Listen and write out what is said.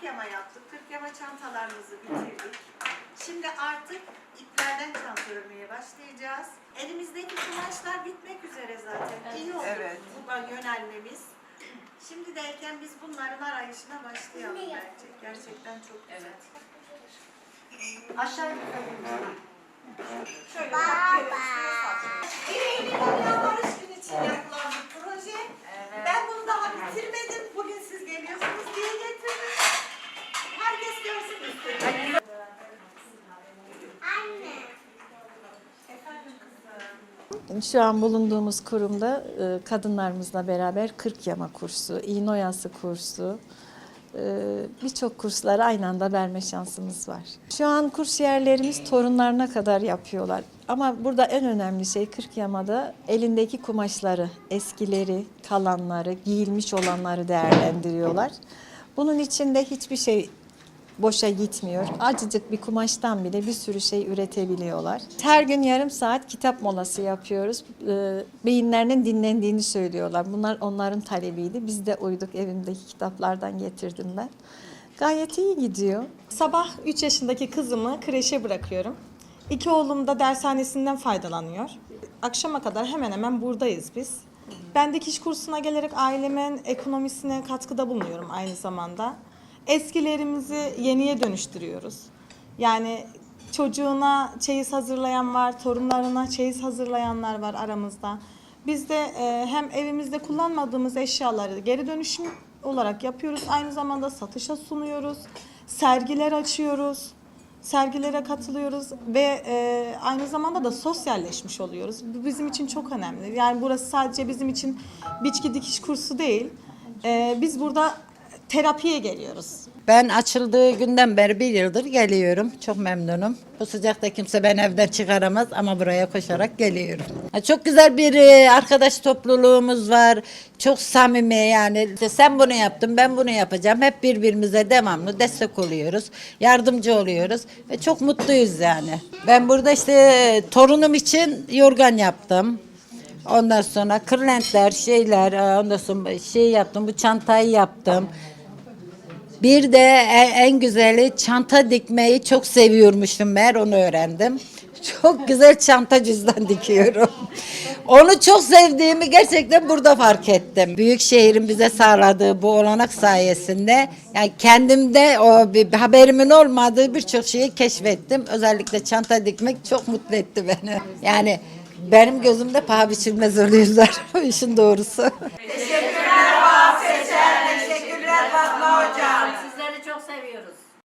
40 yama yaptık. 40 yama çantalarımızı bitirdik. Şimdi artık iplerden çanta örmeye başlayacağız. Elimizdeki kumaşlar bitmek üzere zaten. İyi oldu Evet. bu yönelmemiz. Şimdi derken biz bunların arayışına başlayalım bence. Gerçekten çok güzel. Aşağı yukarı. Şöyle Dünya Şu an bulunduğumuz kurumda e, kadınlarımızla beraber 40 yama kursu, iğne oyası kursu, e, birçok kursları aynı anda verme şansımız var. Şu an kursiyerlerimiz torunlarına kadar yapıyorlar. Ama burada en önemli şey 40 yamada elindeki kumaşları, eskileri, kalanları, giyilmiş olanları değerlendiriyorlar. Bunun içinde hiçbir şey boşa gitmiyor. Acıcık bir kumaştan bile bir sürü şey üretebiliyorlar. Her gün yarım saat kitap molası yapıyoruz. Ee, Beyinlerinin dinlendiğini söylüyorlar. Bunlar onların talebiydi. Biz de uyduk evimdeki kitaplardan getirdim ben. Gayet iyi gidiyor. Sabah 3 yaşındaki kızımı kreşe bırakıyorum. İki oğlum da dershanesinden faydalanıyor. Akşama kadar hemen hemen buradayız biz. Ben dikiş kursuna gelerek ailemin ekonomisine katkıda bulunuyorum aynı zamanda. Eskilerimizi yeniye dönüştürüyoruz. Yani çocuğuna çeyiz hazırlayan var, torunlarına çeyiz hazırlayanlar var aramızda. Biz de e, hem evimizde kullanmadığımız eşyaları geri dönüşüm olarak yapıyoruz. Aynı zamanda satışa sunuyoruz. Sergiler açıyoruz. Sergilere katılıyoruz ve e, aynı zamanda da sosyalleşmiş oluyoruz. Bu bizim için çok önemli. Yani burası sadece bizim için biçki dikiş kursu değil. E, biz burada terapiye geliyoruz. Ben açıldığı günden beri bir yıldır geliyorum. Çok memnunum. Bu sıcakta kimse beni evden çıkaramaz ama buraya koşarak geliyorum. Çok güzel bir e, arkadaş topluluğumuz var. Çok samimi yani. İşte sen bunu yaptın ben bunu yapacağım. Hep birbirimize devamlı destek oluyoruz. Yardımcı oluyoruz ve çok mutluyuz yani. Ben burada işte torunum için yorgan yaptım. Ondan sonra kırlentler, şeyler, e, ondan sonra şey yaptım, bu çantayı yaptım. Bir de e- en güzeli çanta dikmeyi çok seviyormuşum meğer onu öğrendim. Çok güzel çanta cüzdan dikiyorum. Onu çok sevdiğimi gerçekten burada fark ettim. Büyük şehrin bize sağladığı bu olanak sayesinde yani kendimde o bir haberimin olmadığı birçok şeyi keşfettim. Özellikle çanta dikmek çok mutlu etti beni. Yani benim gözümde paha biçilmez oluyorlar işin doğrusu. Moja.